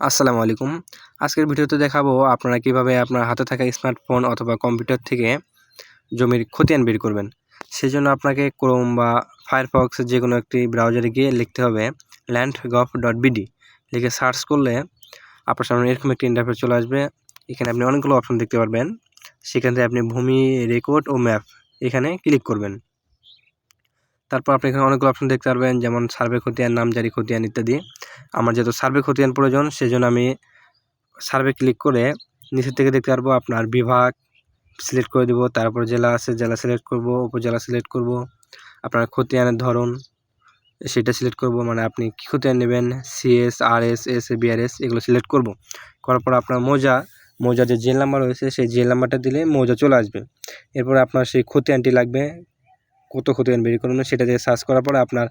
আসসালামু আলাইকুম। আজকের ভিডিওতে দেখাবো আপনারা কীভাবে আপনার হাতে থাকা স্মার্টফোন অথবা কম্পিউটার থেকে জমির খতিয়ান বের করবেন। সেজন্য আপনাকে ক্রোম বা ফায়ারফক্স যে কোনো একটি ব্রাউজারে গিয়ে লিখতে হবে ল্যান্ড গভ ডট বিডি লিখে সার্চ করলে আপনার সামনে এরকম একটি ইন্টারফেস চলে আসবে। এখানে আপনি অনেকগুলো অপশন দেখতে পারবেন। সেখান থেকে আপনি ভূমি রেকর্ড ও ম্যাপ এখানে ক্লিক করবেন। তারপর আপনি এখানে অনেকগুলো অপশন দেখতে পারবেন, যেমন সার্ভে খতিয়ান নামজারি খতিয়ান ইত্যাদি। আমার যেহেতু সার্ভে খতিয়ান প্রয়োজন, সেজন্য আমি সার্ভে ক্লিক করে নিচের থেকে দেখতে পারব আপনার বিভাগ সিলেক্ট করে দেবো, তারপর জেলা আছে, জেলা সিলেক্ট করব, উপজেলা সিলেক্ট করব, আপনার খতিয়ানের ধরন সেটা সিলেক্ট করব মানে আপনি কী খতিয়ান নেবেন CS R S S A BRS এগুলো সিলেক্ট করব। করার পর আপনার মৌজা মৌজা যে জেল নাম্বার রয়েছে, সেই জেল নাম্বারটা দিলে মৌজা চলে আসবে। এরপরে আপনার সেই খতিয়ানটি লাগবে কত খতিয়ান বের করুন সেটা দিয়ে সার্চ করার পরে আপনার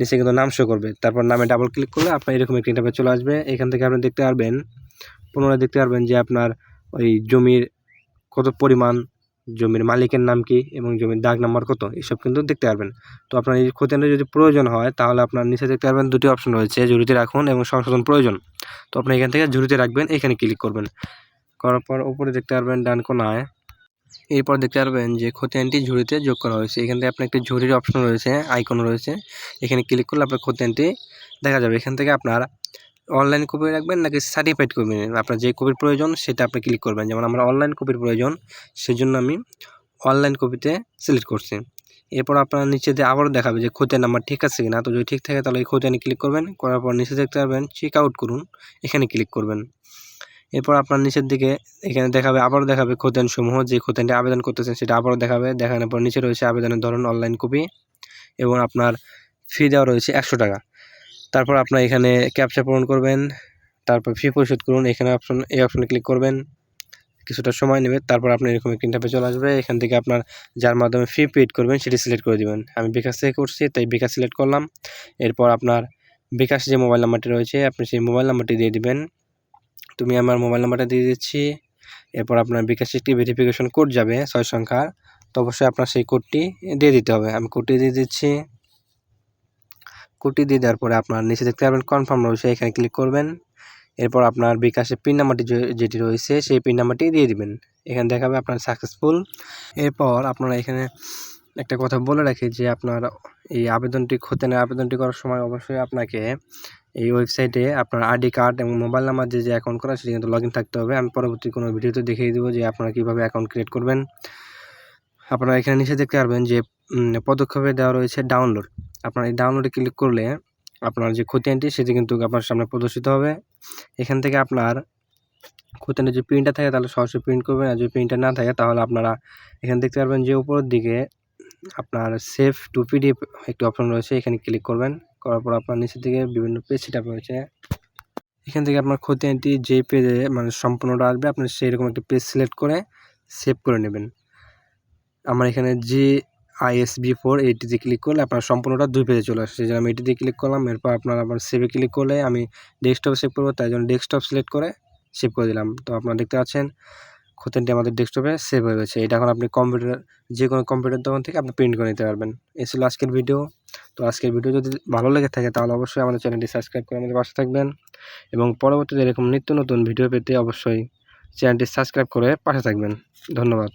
নিচে কিন্তু নাম শো করবে। তারপর নামে ডাবল ক্লিক করলে আপনার এরকম একটি ইন্টারফেস চলে আসবে। এখান থেকে আপনি দেখতে পারবেন, পুনরায় দেখতে পারবেন যে আপনার ওই জমির কত পরিমাণ, জমির মালিকের নাম কি এবং জমির দাগ নাম্বার কত, এসব কিন্তু দেখতে পারবেন। তো আপনার এই খতিয়ানটা যদি প্রয়োজন হয়, তাহলে আপনার নিচে দেখতে পারবেন দুটি অপশন রয়েছে, জুড়িতে রাখুন এবং সংশোধন প্রয়োজন। তো আপনি এখান থেকে জুড়িতে রাখবেন, এখানে ক্লিক করবেন। করার পর উপরে দেখতে পারবেন ডান কোনায় এরপর দেখতে পারবেন যে খতিয়ানটি ঝুড়িতে যোগ করা হয়েছে। এখান থেকে আপনার একটি ঝুড়ির অপশন রয়েছে আইকন রয়েছে। এখানে ক্লিক করলে আপনার খতিয়ানটি দেখা যাবে। এখান থেকে আপনার অনলাইন কপি রাখবেন নাকি সার্টিফাইড কপি আপনার যে কপির প্রয়োজন সেটা আপনি ক্লিক করবেন। যেমন আমার অনলাইন কপির প্রয়োজন, সেজন্য আমি অনলাইন কপিতে সিলেক্ট করছি। এরপর আপনার নিচে দিয়ে আবারও দেখাবে যে খতিয়ান নাম্বার ঠিক আছে কিনা। তো যদি ঠিক থাকে তাহলে এই খতিয়ানে ক্লিক করবেন। করার পর নিচে দেখতে পারবেন চেক আউট করুন। এখানে ক্লিক করবেন। এরপর আপনার নিচের দিকে এখানে দেখাবে, আবারও দেখাবে খতিয়ানসমূহ যে খতিয়ানটি আবেদন করতেছেন সেটা আবারও দেখাবে। দেখানোর পর নিচে রয়েছে আবেদনের ধরন অনলাইন কপি এবং আপনার ফি দেওয়া রয়েছে একশো টাকা। তারপর আপনার এখানে ক্যাপচা পূরণ করবেন, তারপর ফি পরিশোধ করুন, এখানে অপশন এই অপশনে ক্লিক করবেন, কিছুটা সময় নেবে, তারপর আপনি এরকম একটি চলে আসবে, এখান থেকে আপনার যার মাধ্যমে ফি পেড করবেন সেটি সিলেক্ট করে দেবেন। আমি বিকাশ থেকে করছি, তাই বিকাশ সিলেক্ট করলাম। এরপর আপনার বিকাশ যে মোবাইল নাম্বারটি রয়েছে, আপনি সেই মোবাইল নাম্বারটি দিয়ে দিবেন। তুমি আমার মোবাইল নাম্বারটা দিয়ে দিচ্ছি। এরপর আপনার বিকাশ একটি ভেরিফিকেশন কোড যাবে, ছয় সংখ্যার তো অবশ্যই আপনার সেই কোডটি দিয়ে দিতে হবে। আমি কোডটি দিয়ে দিচ্ছি। কোডটি দিয়ে দেওয়ার পরে আপনার নিচে দেখতে পাবেন কনফার্ম রয়েছে, এখানে ক্লিক করবেন। এরপর আপনার বিকাশের পিন নাম্বারটি যেটি রয়েছে, সেই পিন নাম্বারটি দিয়ে দিবেন। এখানে দেখাবে আপনার সাকসেসফুল এরপর আপনারা এখানে একটা কথা বলে রাখি যে, আপনার এই আবেদনটি খতিয়ানের আবেদনটি করার সময় অবশ্যই আপনাকে এই ওয়েবসাইটে আপনার আইডি কার্ড এবং মোবাইল নাম্বার যে যে অ্যাকাউন্ট করা সেটি কিন্তু লগ থাকতে হবে। আমি পরবর্তী কোনো ভিডিওতে দেখিয়ে দেবো যে, আপনারা কীভাবে অ্যাকাউন্ট ক্রিয়েট করবেন। আপনারা এখানে নিচে দেখতে পারবেন যে পদক্ষেপে দেওয়া রয়েছে ডাউনলোড আপনার এই ডাউনলোডে ক্লিক করলে আপনার যে খতিয়ানটি সেটি কিন্তু আপনার সামনে প্রদর্শিত হবে। এখান থেকে আপনার খতিয়ানের যে প্রিন্টটা থাকে, তাহলে সরাসরি প্রিন্ট করবেন। আর যদি প্রিন্টার না থাকে, তাহলে আপনারা এখানে দেখতে পারবেন যে, উপরের দিকে আপনার সেভ টু পিডিএফ একটি অপশন রয়েছে। এখানে ক্লিক করবেন। করার পর আপনার নিচের দিকে বিভিন্ন পেজ সেট রয়েছে। এখান থেকে আপনার খতিয়ানটি যে পেজে মানে সম্পূর্ণটা আসবে, আপনি সেই রকম একটি পেজ সিলেক্ট করে সেভ করে নেবেন। আমার এখানে যে আইএসবি ফোর এইটিতে ক্লিক করলে আপনার সম্পূর্ণটা দুই পেজে চলে আসছে যে আমি এটিতে ক্লিক করলাম, এরপর আপনার আবার সেভে ক্লিক করলে আমি ডেস্কটপ সেভ করব, তাই জন্য ডেস্কটপ সিলেক্ট করে সেভ করে দিলাম। তো আপনারা দেখতে পাচ্ছেন খতিয়ানটি আমাদের ডেস্কটপে সেভ হয়ে গেছে। এটা এখন আপনি কম্পিউটার যে কোনো কম্পিউটার দোকান থেকে আপনি প্রিন্ট করে নিতে পারবেন। এ ছিল আজকের ভিডিও তো আজকের ভিডিও যদি ভালো লেগে থাকে, তাহলে অবশ্যই আমাদের চ্যানেলটি সাবস্ক্রাইব করে আমাদের পাশে থাকবেন। এবং পরবর্তীতে এরকম নিত্য নতুন ভিডিও পেতে অবশ্যই চ্যানেলটি সাবস্ক্রাইব করে পাশে থাকবেন। ধন্যবাদ।